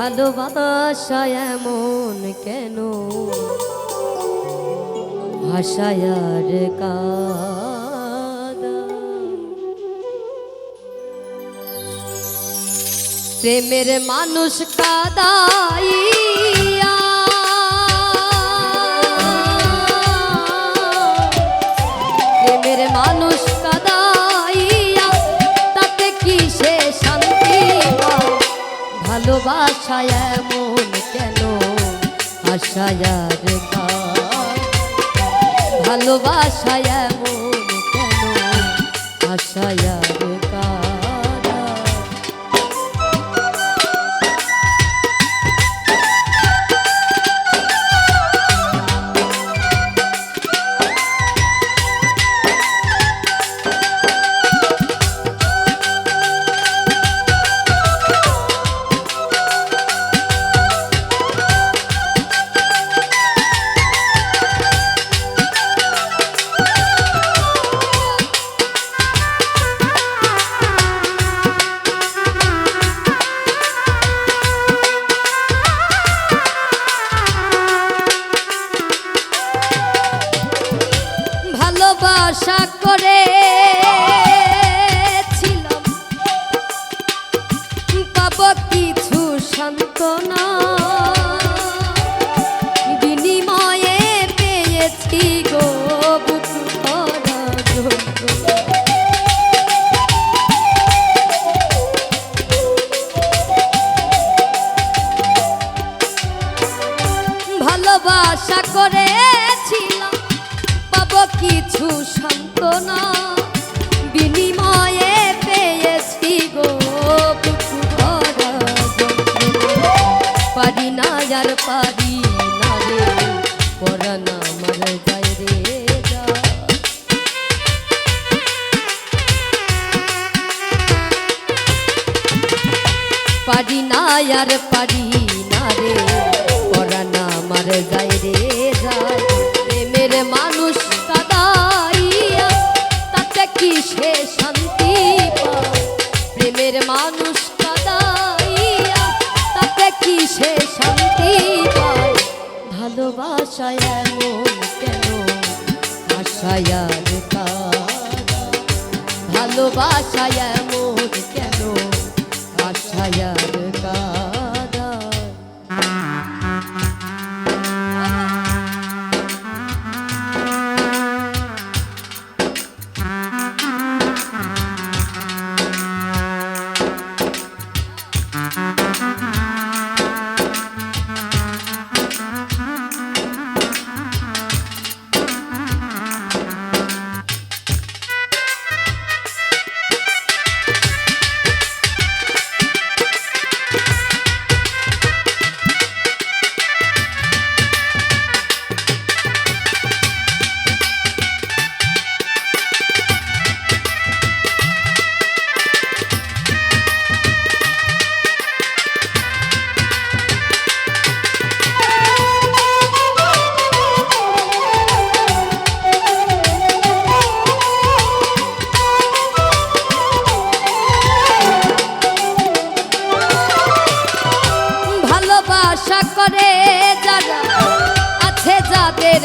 ভালোবাসা এমন কেন? ভাষায়ার প্রেমের মানুষ কাদাইয়া ভালোবাসায় মন কেন? আশায়ার ভালোবাসায় মন কেন? আশায়ার ভালোবাসা করে। আর পারি না রে? পরানা মার যায় রে পারি না আর পারি না রে? পরানা মার যায় রে যায় প্রেমের মানুষ কাদাইয়া, তাতে কি সে ভালোবাসায়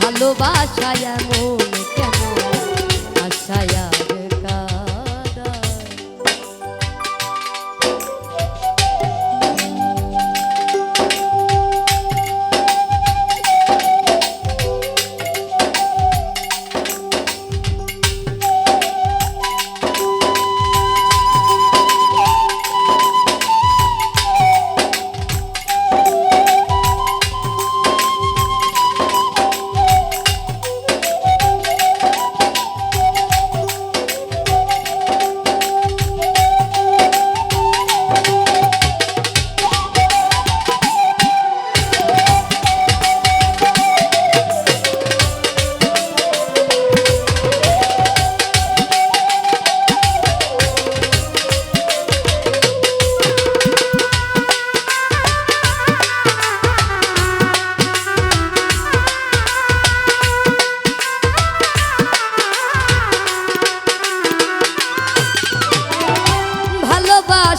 ভালোবাসায়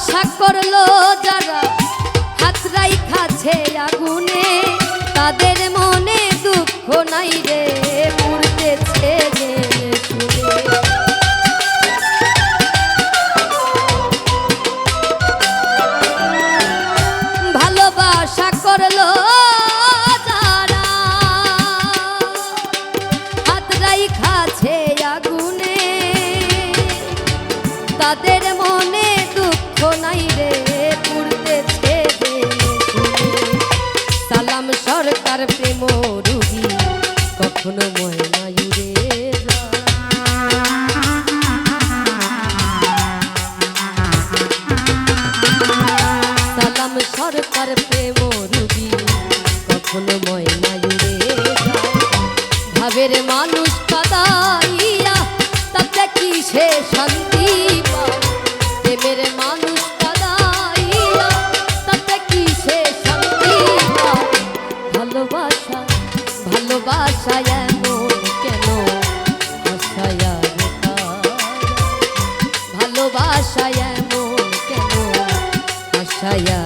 ভালোবাসা করল যারা হাতরাই খাছে আগুনে তাদের মনে দুঃখ নাই রে। সরকার প্রেম রুগী কখনো ময়নায়ুরে সালাম সরকার প্রেম রুগী কখনো ময়নায়ুরে ভাবের মানুষ কাদাইয়া ভালোবাসা ভালোবাসা এমন কেন? হাসায়া ভালোবাসা এমন কেন? হাসায়া